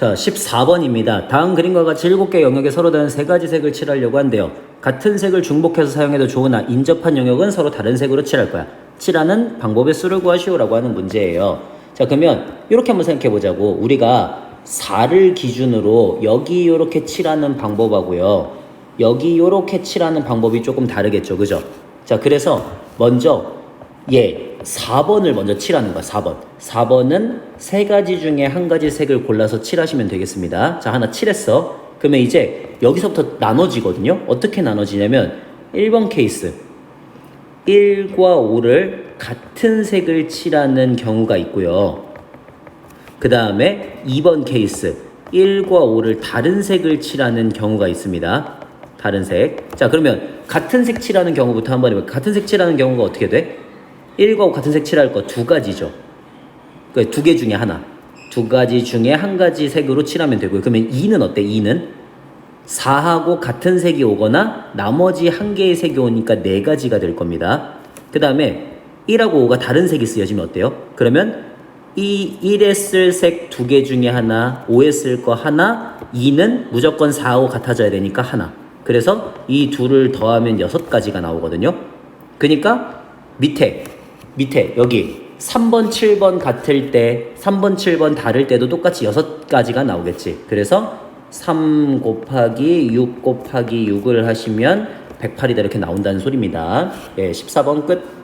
자, 14번입니다. 다음 그림과 같이 7개 영역에 서로 다른 세 가지 색을 칠하려고 한대요. 같은 색을 중복해서 사용해도 좋으나 인접한 영역은 서로 다른 색으로 칠할 거야. 칠하는 방법의 수를 구하시오라고 하는 문제예요. 자, 그러면 이렇게 한번 생각해 보자고. 우리가 4를 기준으로 여기 이렇게 칠하는 방법하고요. 여기 이렇게 칠하는 방법이 조금 다르겠죠. 그죠? 자, 그래서 먼저 예, 4번을 먼저 칠하는 거야, 4번. 4번은 세 가지 중에 한 가지 색을 골라서 칠하시면 되겠습니다. 자, 하나 칠했어. 그러면 이제 여기서부터 나눠지거든요. 어떻게 나눠지냐면 1번 케이스. 1과 5를 같은 색을 칠하는 경우가 있고요. 그 다음에 2번 케이스 1과 5를 다른 색을 칠하는 경우가 있습니다. 다른 색. 자 그러면 같은 색 칠하는 경우부터 한번 해볼게요. 같은 색 칠하는 경우가 어떻게 돼? 1과 5 같은 색 칠할 거 두 가지죠. 그두개 중에 하나. 두 가지 중에 한 가지 색으로 칠하면 되고요. 그러면 2는 어때? 2는 4하고 같은 색이 오거나 나머지 한 개의 색이 오니까 네 가지가 될 겁니다. 그 다음에 1하고 5가 다른 색이 쓰여지면 어때요? 그러면 이 1에 쓸 색 두 개 중에 하나, 5에 쓸 거 하나, 2는 무조건 4하고 같아져야 되니까 하나. 그래서 이 둘을 더하면 여섯 가지가 나오거든요. 그러니까 밑에, 밑에, 여기 3번, 7번 같을 때, 3번, 7번 다를 때도 똑같이 여섯 가지가 나오겠지. 그래서 3 곱하기 6 곱하기 6을 하시면 108이다 이렇게 나온다는 소리입니다. 예, 14번 끝.